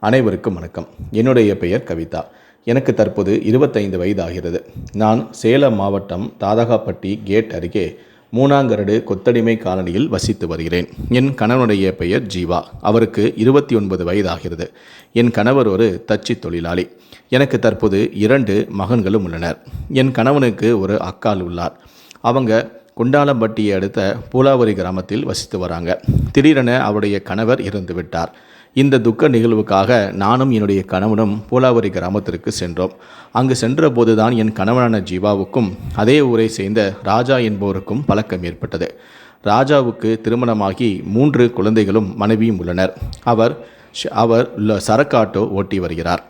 அனைவருக்கும் வணக்கம். என்னுடைய பெயர் கவிதா. எனக்கு தற்போது இருபத்தைந்து வயதாகிறது. நான் சேலம் மாவட்டம் தாதகாப்பட்டி கேட் அருகே மூணாங்கரடு கொத்தடிமை காலனியில் வசித்து வருகிறேன். என் கணவனுடைய பெயர் ஜீவா. அவருக்கு இருபத்தி ஒன்பது வயதாகிறது. என் கணவர் ஒரு தச்சு தொழிலாளி. எனக்கு தற்போது இரண்டு மகன்களும் உள்ளனர். என் கணவனுக்கு ஒரு அக்கால் உள்ளார். அவங்க குண்டாலம்பட்டியை அடுத்த பூலாவரி கிராமத்தில் வசித்து வராங்க. திடீரென அவருடைய கணவர் இறந்து விட்டார் இந்த துக்க நிகழ்வுக்காக நானும் என்னுடைய கணவனும் பூலாவரி கிராமத்திற்கு சென்றோம். அங்கு சென்றபோதுதான் என் கணவனான ஜீவாவுக்கும் அதே ஊரை சேர்ந்த ராஜா என்பவருக்கும் பழக்கம் ஏற்பட்டது. ராஜாவுக்கு திருமணமாகி மூன்று குழந்தைகளும் மனைவியும் உள்ளனர். அவர் ஷ- அவர் ல- சரக்காட்டோ ஓட்டி வருகிறார்.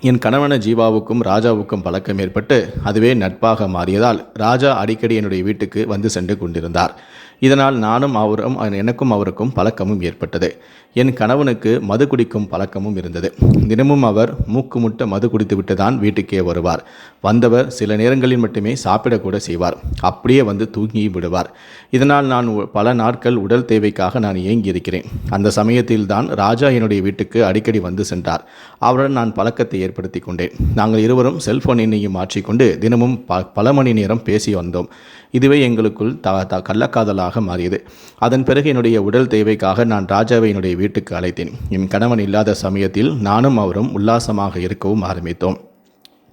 என் கணவன ஜீவாவுக்கும் ராஜாவுக்கும் பழக்கம் ஏற்பட்டு அதுவே நட்பாக மாறியதால் ராஜா அடிக்கடி என்னுடைய வீட்டுக்கு வந்து சென்று கொண்டிருந்தார். இதனால் நானும் அவரும் எனக்கும் அவருக்கும் பழக்கமும் ஏற்பட்டது. என் கணவனுக்கு மது குடிக்கும் பழக்கமும் இருந்தது. தினமும் அவர் மூக்கு முட்ட மது குடித்துவிட்டு தான் வீட்டுக்கே வருவார். வந்தவர் சில நேரங்களில் மட்டுமே சாப்பிடக்கூட செய்வார். அப்படியே வந்து தூங்கி விடுவார். இதனால் நான் பல நாட்கள் உடல் தேவைக்காக நான் ஏங்கி இருக்கிறேன் அந்த சமயத்தில் தான் ராஜா என்னுடைய வீட்டுக்கு அடிக்கடி வந்து சென்றார். அவருடன் நான் பழக்கத்தை ஏற்படுத்தி கொண்டேன். நாங்கள் இருவரும் செல்போன் எண்ணையும் மாற்றிக்கொண்டு தினமும் ப பல மணி நேரம் பேசி வந்தோம். இதுவே எங்களுக்குள் த கள்ளக்காதலாக கள்ளக்காதலாக மாறியது. அதன் பிறகு என்னுடைய உடல் தேவைக்காக நான் ராஜாவை என்னுடைய வீட்டுக்கு அழைத்தேன். என் கணவன் இல்லாத சமயத்தில் நானும் அவரும் உல்லாசமாக இருக்கவும் ஆரம்பித்தோம்.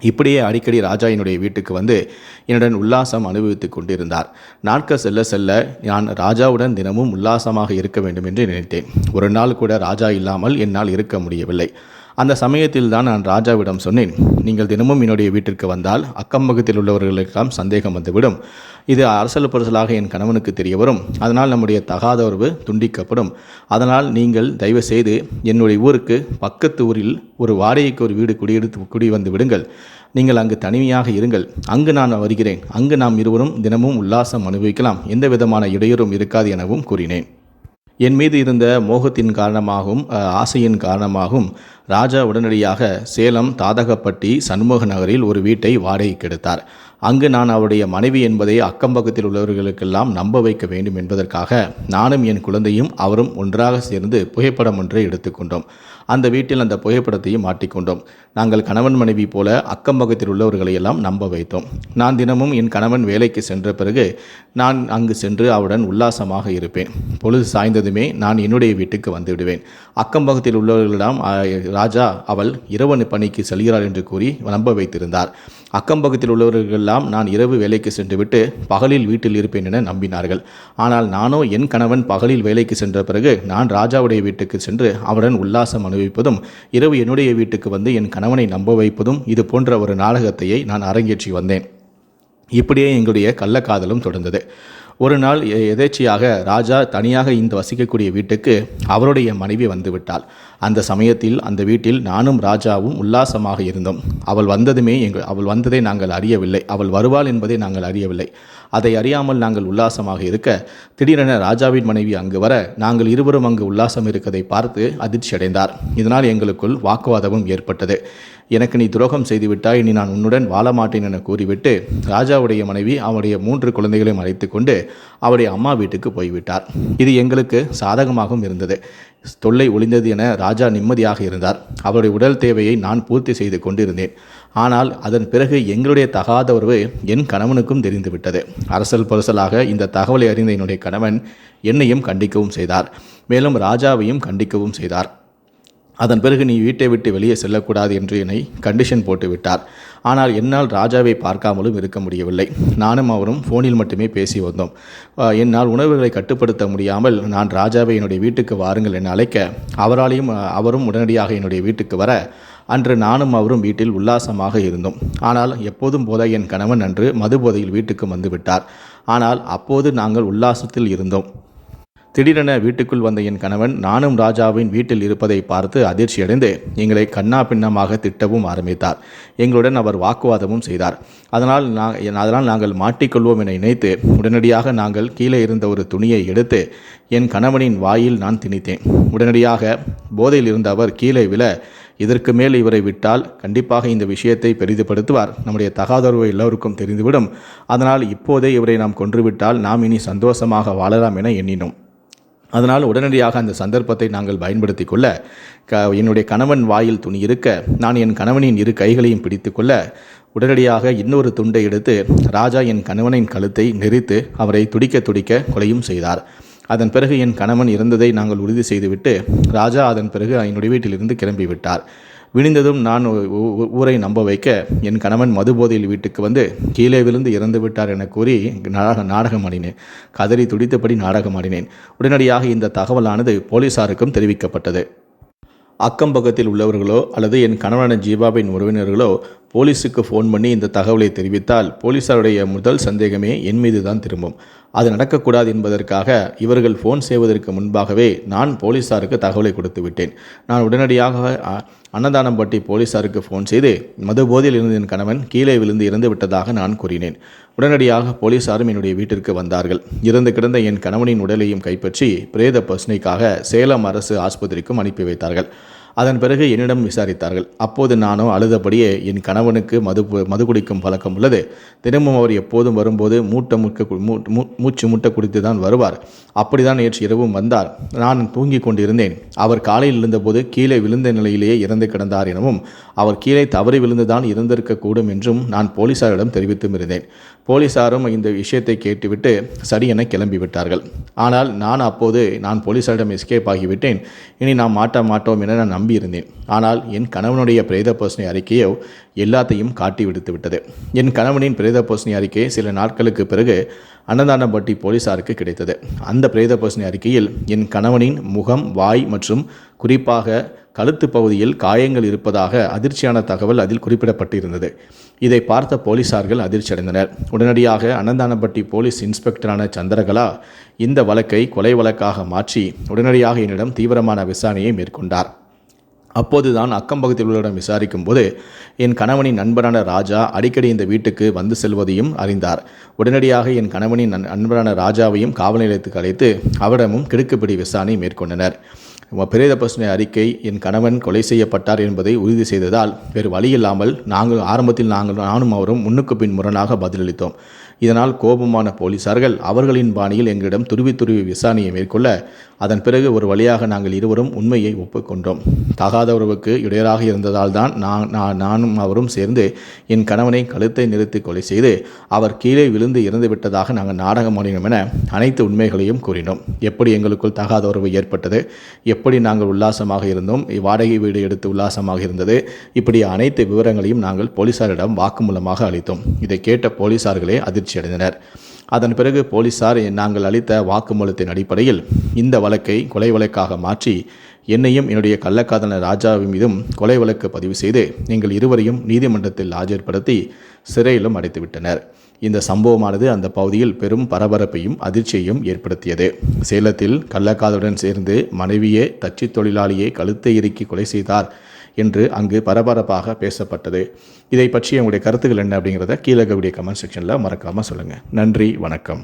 இப்படியே அடிக்கடி ராஜா என்னுடைய வீட்டுக்கு வந்து என்னுடன் உல்லாசம் அனுபவித்துக் கொண்டிருந்தார். நாட்கள் செல்ல செல்ல நான் ராஜாவுடன் தினமும் உல்லாசமாக இருக்க வேண்டும் என்று நினைத்தேன். ஒரு நாள் கூட ராஜா இல்லாமல் என்னால் இருக்க முடியவில்லை. அந்த சமயத்தில் தான் நான் ராஜாவிடம் சொன்னேன் நீங்கள் தினமும் என்னுடைய வீட்டிற்கு வந்தால் அக்கம் பக்கத்தில் உள்ளவர்களுக்கெல்லாம் சந்தேகம் வந்துவிடும். இது அரசல் பரசலாக என் கணவனுக்கு தெரிய வரும் அதனால் நம்முடைய தகாத உறவு துண்டிக்கப்படும். அதனால் நீங்கள் தயவு செய்து என்னுடைய ஊருக்கு பக்கத்து ஊரில் ஒரு வாடகைக்கு ஒரு வீடு குடியெடுத்து குடி வந்து விடுங்கள். நீங்கள் அங்கு தனிமையாக இருங்கள். அங்கு நான் வருகிறேன். அங்கு நாம் இருவரும் தினமும் உல்லாசம் அனுபவிக்கலாம். எந்த விதமான இடையூறும் இருக்காது எனவும் கூறினேன். என் மீது இருந்த மோகத்தின் காரணமாகவும் ஆசையின் காரணமாகவும் ராஜா உடனடியாக சேலம் தாதகப்பட்டி சண்முக நகரில் ஒரு வீட்டை வாடகைக்கு எடுத்தார். அங்கு நான் அவருடைய மனைவி என்பதை அக்கம்பக்கத்தில் உள்ளவர்களுக்கெல்லாம் நம்ப வைக்க வேண்டும் என்பதற்காக நானும் என் குழந்தையும் அவரும் ஒன்றாக சேர்ந்து புகைப்படம் ஒன்றை எடுத்துக்கொண்டோம். அந்த வீட்டில் அந்த புகைப்படத்தையும் மாட்டிக்கொண்டோம். நாங்கள் கணவன் மனைவி போல அக்கம்பக்கத்தில் பக்கத்தில் உள்ளவர்களையெல்லாம் நம்ப வைத்தோம். நான் தினமும் என் கணவன் வேலைக்கு சென்ற பிறகு நான் அங்கு சென்று அவருடன் உல்லாசமாக இருப்பேன். பொழுது சாய்ந்ததுமே நான் என்னுடைய வீட்டுக்கு வந்து விடுவேன். அக்கம்பக்கத்தில் உள்ளவர்களிடம் ராஜா அவள் இரவு பணிக்கு செல்கிறாள் என்று கூறி நம்ப வைத்திருந்தார். அக்கம்பக்கத்தில் உள்ளவர்களெல்லாம் நான் இரவு வேலைக்கு சென்றுவிட்டு பகலில் வீட்டில் இருப்பேன் என நம்பினார்கள். ஆனால் நானோ என் கணவன் பகலில் வேலைக்கு சென்ற பிறகு நான் ராஜாவுடைய வீட்டுக்கு சென்று அவருடன் உல்லாசம் அனுபவிப்பதும் இரவு என்னுடைய வீட்டுக்கு வந்து என் கணவனை நம்ப வைப்பதும் இது போன்ற ஒரு நாடகத்தையை நான் அரங்கேற்றி வந்தேன். இப்படியே எங்களுடைய கள்ளக்காதலும் தொடர்ந்தது. ஒரு நாள் எ- எதேச்சையாக ராஜா தனியாக இந்த வசிக்கக்கூடிய வீட்டுக்கு அவருடைய மனைவி வந்துவிட்டாள். அந்த சமயத்தில் அந்த வீட்டில் நானும் ராஜாவும் உல்லாசமாக இருந்தோம். அவள் வந்ததுமே எங்கள் அவள் வந்ததை நாங்கள் அறியவில்லை. அவள் வருவாள் என்பதை நாங்கள் அறியவில்லை. அதை அறியாமல் நாங்கள் உல்லாசமாக இருக்க திடீரென ராஜாவின் மனைவி அங்கு வர நாங்கள் இருவரும் அங்கு உல்லாசம் இருக்கதை பார்த்து அதிர்ச்சி அடைந்தார் இதனால் எங்களுக்குள் வாக்குவாதமும் ஏற்பட்டது. எனக்கு நீ துரோகம் செய்துவிட்டாய் இனி நான் உன்னுடன் வாழ மாட்டேன் என கூறிவிட்டு ராஜாவுடைய மனைவி அவருடைய மூன்று குழந்தைகளையும் அழைத்து கொண்டு அவருடைய அம்மா வீட்டுக்கு போய்விட்டார். இது எங்களுக்கு சாதகமாகவும் இருந்தது. தொல்லை ஒளிந்தது என ராஜா நிம்மதியாக இருந்தார். அவருடைய உடல் தேவையை நான் பூர்த்தி செய்து கொண்டிருந்தேன். ஆனால் அதன் பிறகு எங்களுடைய தகாத உறவு என் கணவனுக்கும் தெரிந்துவிட்டது. அரசல் பரசலாக இந்த தகவலை அறிந்த என்னுடைய கணவன் என்னையும் கண்டிக்கவும் செய்தார். மேலும் ராஜாவையும் கண்டிக்கவும் செய்தார். அதன் பிறகு நீ வீட்டை விட்டு வெளியே செல்லக்கூடாது என்று என்னை கண்டிஷன் போட்டு விட்டார் ஆனால் என்னால் ராஜாவை பார்க்காமலும் இருக்க முடியவில்லை. நானும் அவரும் ஃபோனில் மட்டுமே பேசி வந்தோம். என்னால் உணவுகளை கட்டுப்படுத்த முடியாமல் நான் ராஜாவை என்னுடைய வீட்டுக்கு வாருங்கள் என அழைக்க அவராலையும் அவரும் உடனடியாக என்னுடைய வீட்டுக்கு வர அன்று நானும் அவரும் வீட்டில் உல்லாசமாக இருந்தோம். ஆனால் எப்போதும் போல என் கணவன் அன்று மது போதையில் வீட்டுக்கு வந்துவிட்டார் ஆனால் அப்போது நாங்கள் உல்லாசத்தில் இருந்தோம். திடீரென வீட்டுக்குள் வந்த என் கணவன் நானும் ராஜாவின் வீட்டில் இருப்பதை பார்த்து அதிர்ச்சியடைந்து எங்களை கண்ணா பின்னமாக திட்டவும் ஆரம்பித்தார். எங்களுடன் அவர் வாக்குவாதமும் செய்தார். அதனால் நான் அதனால் நாங்கள் மாட்டிக்கொள்வோம் என நினைத்து உடனடியாக நாங்கள் கீழே இருந்த ஒரு துணியை எடுத்து என் கணவனின் வாயில் நான் திணித்தேன். உடனடியாக போதையில் இருந்த அவர் கீழே விழ இதற்கு மேல் இவரை விட்டால் கண்டிப்பாக இந்த விஷயத்தை பெரிதுபடுத்துவார். நம்முடைய தகாதரவு எல்லோருக்கும் தெரிந்துவிடும். அதனால் இப்போதே இவரை நாம் கொன்றுவிட்டால் நாம் இனி சந்தோஷமாக வாழலாம் என எண்ணினோம். அதனால் உடனடியாக அந்த சந்தர்ப்பத்தை நாங்கள் பயன்படுத்தி கொள்ள க என்னுடைய கணவன் வாயில் துணி இருக்க நான் என் கணவனின் இரு கைகளையும் பிடித்து கொள்ள உடனடியாக இன்னொரு துண்டை எடுத்து ராஜா என் கணவனின் கழுத்தை நெரித்து அவரை துடிக்க துடிக்க கொலையும் செய்தார். அதன் பிறகு என் கணவன் இறந்ததை நாங்கள் உறுதி செய்துவிட்டு ராஜா அதன் பிறகு என்னுடைய வீட்டிலிருந்து கிளம்பி விழுந்ததும் நான் ஊரை நம்ப வைக்க என் கணவன் மதுபோதையில் வீட்டுக்கு வந்து கீழே விழுந்து இறந்து விட்டார் என கூறி நாடக நாடகம் ஆடினேன். கதறி துடித்தபடி நாடகம் ஆடினேன். உடனடியாக இந்த தகவலானது போலீசாருக்கும் தெரிவிக்கப்பட்டது. அக்கம் பக்கத்தில் உள்ளவர்களோ அல்லது என் கணவனான ஜீவாவின் உறவினர்களோ போலீஸுக்கு ஃபோன் பண்ணி இந்த தகவலை தெரிவித்தால் போலீசாருடைய முதல் சந்தேகமே என் மீது தான் திரும்பும். அது நடக்கக்கூடாது என்பதற்காக இவர்கள் ஃபோன் செய்வதற்கு முன்பாகவே நான் போலீசாருக்கு தகவலை கொடுத்து விட்டேன். நான் உடனடியாக அ, அன்னதானம்பட்டி போலீசாருக்கு ஃபோன் செய்து மது போதையில் இருந்த என் கணவன் கீழே விழுந்து இறந்து விட்டதாக நான் கூறினேன். உடனடியாக போலீசாரும் என்னுடைய வீட்டிற்கு வந்தார்கள். இறந்து கிடந்த என் கணவனின் உடலையும் கைப்பற்றி பிரேத பசுனைக்காக சேலம் அரசு ஆஸ்பத்திரிக்கும் அனுப்பி வைத்தார்கள். அதன் பிறகு என்னிடம் விசாரித்தார்கள். அப்போது நானோ அழுதபடியே என் கணவனுக்கு மது மது குடிக்கும் பழக்கம் உள்ளது. தினமும் அவர் எப்போதும் வரும்போது மூட்டை முட்க மூச்சு முட்டை குடித்து தான் வருவார். அப்படிதான் நேற்று இரவும் வந்தார். நான் தூங்கிக் கொண்டிருந்தேன். அவர் காலையில் எழுந்தபோது கீழே விழுந்த நிலையிலேயே இறந்து கிடந்தார் எனவும் அவர் கீழே தவறி விழுந்துதான் இறந்திருக்கக்கூடும் என்றும் நான் போலீசாரிடம் தெரிவித்தும் இருந்தேன். போலீசாரும் இந்த விஷயத்தை கேட்டுவிட்டு சரி என கிளம்பி விட்டார்கள். ஆனால் நான் அப்போது நான் போலீசாரிடம் எஸ்கேப் ஆகிவிட்டேன். இனி நாம் மாட்ட மாட்டோம் என நான் நம்பி நம்பியிருந்தேன். ஆனால் என் கணவனுடைய பிரேத பர்சனை அறிக்கையோ எல்லாத்தையும் காட்டி விடுத்து விட்டது. என் கணவனின் பிரேத பர்சனை அறிக்கை சில நாட்களுக்கு பிறகு அன்னதானப்பட்டி போலீசாருக்கு கிடைத்தது. அந்த பிரேத பர்சனை அறிக்கையில் என் கணவனின் முகம் வாய் மற்றும் குறிப்பாக கழுத்து பகுதியில் காயங்கள் இருப்பதாக அதிர்ச்சியான தகவல் அதில் குறிப்பிடப்பட்டிருந்தது. இதை பார்த்த போலீசார்கள் அதிர்ச்சியடைந்தனர். உடனடியாக அனந்தானப்பட்டி போலீஸ் இன்ஸ்பெக்டரான சந்திரகலா இந்த வழக்கை கொலை வழக்காக மாற்றி உடனடியாக என்னிடம் தீவிரமான விசாரணையை மேற்கொண்டார். அப்போதுதான் அக்கம் பக்கத்தில் உள்ளவரிடம் விசாரிக்கும் போது என் கணவனின் நண்பரான ராஜா அடிக்கடி இந்த வீட்டுக்கு வந்து செல்வதையும் அறிந்தார். உடனடியாக என் கணவனின் நண்பரான ராஜாவையும் காவல் நிலையத்துக்கு அழைத்து அவரிடமும் கிடுக்குப்பிடி விசாரணை மேற்கொண்டனர். பிரேத பசுனை அறிக்கை என் கணவன் கொலை செய்யப்பட்டார் என்பதை உறுதி செய்ததால் வேறு வழியில்லாமல் நாங்கள் ஆரம்பத்தில் நாங்கள் நானும் அவரும் முன்னுக்கு பின் முரணாக பதிலளித்தோம். இதனால் கோபமான போலீசார்கள் அவர்களின் பாணியில் எங்களிடம் துருவி துருவி விசாரணையை மேற்கொள்ள அதன் பிறகு ஒரு வழியாக நாங்கள் இருவரும் உண்மையை ஒப்புக்கொண்டோம். தகாத உறவுக்கு இடையராக இருந்ததால் தான் நான் நான் நானும் அவரும் சேர்ந்து என் கணவனை கழுத்தை நிறுத்தி கொலை செய்து அவர் கீழே விழுந்து இறந்து விட்டதாக நாங்கள் நாடகம் ஆடினோம் என அனைத்து உண்மைகளையும் கூறினோம். எப்படி எங்களுக்குள் தகாத உறவு ஏற்பட்டது? எப்படி நாங்கள் உல்லாசமாக இருந்தோம்? வாடகை வீடு எடுத்து உல்லாசமாக இருந்தது. இப்படி அனைத்து விவரங்களையும் நாங்கள் போலீசாரிடம் வாக்குமூலமாக அளித்தோம். இதை கேட்ட போலீசார்களே அதிர்ச்சி அடைந்தனர். அதன் பிறகு போலீசார் நாங்கள் அளித்த வாக்குமூலத்தின் அடிப்படையில் இந்த வழக்கை கொலை வழக்காக மாற்றி என்னையும் என்னுடைய கள்ளக்காதலன் ராஜாவின் மீதும் கொலை வழக்கு பதிவு செய்து நீங்கள் இருவரையும் நீதிமன்றத்தில் ஆஜர்படுத்தி சிறையிலும் அடைத்துவிட்டனர். இந்த சம்பவமானது அந்த பகுதியில் பெரும் பரபரப்பையும் அதிர்ச்சியையும் ஏற்படுத்தியது. சேலத்தில் கள்ளக்காதலுடன் சேர்ந்து மனைவியே தச்சு தொழிலாளியை கழுத்தை இறுக்கி கொலை செய்தார் என்று அங்கு பரபரப்பாக பேசப்பட்டது. இதை பற்றி உங்களுடைய கருத்துக்கள் என்ன அப்படிங்கிறத கீழே கமெண்ட் செக்ஷனில் மறக்காமல் சொல்லுங்கள் நன்றி வணக்கம்.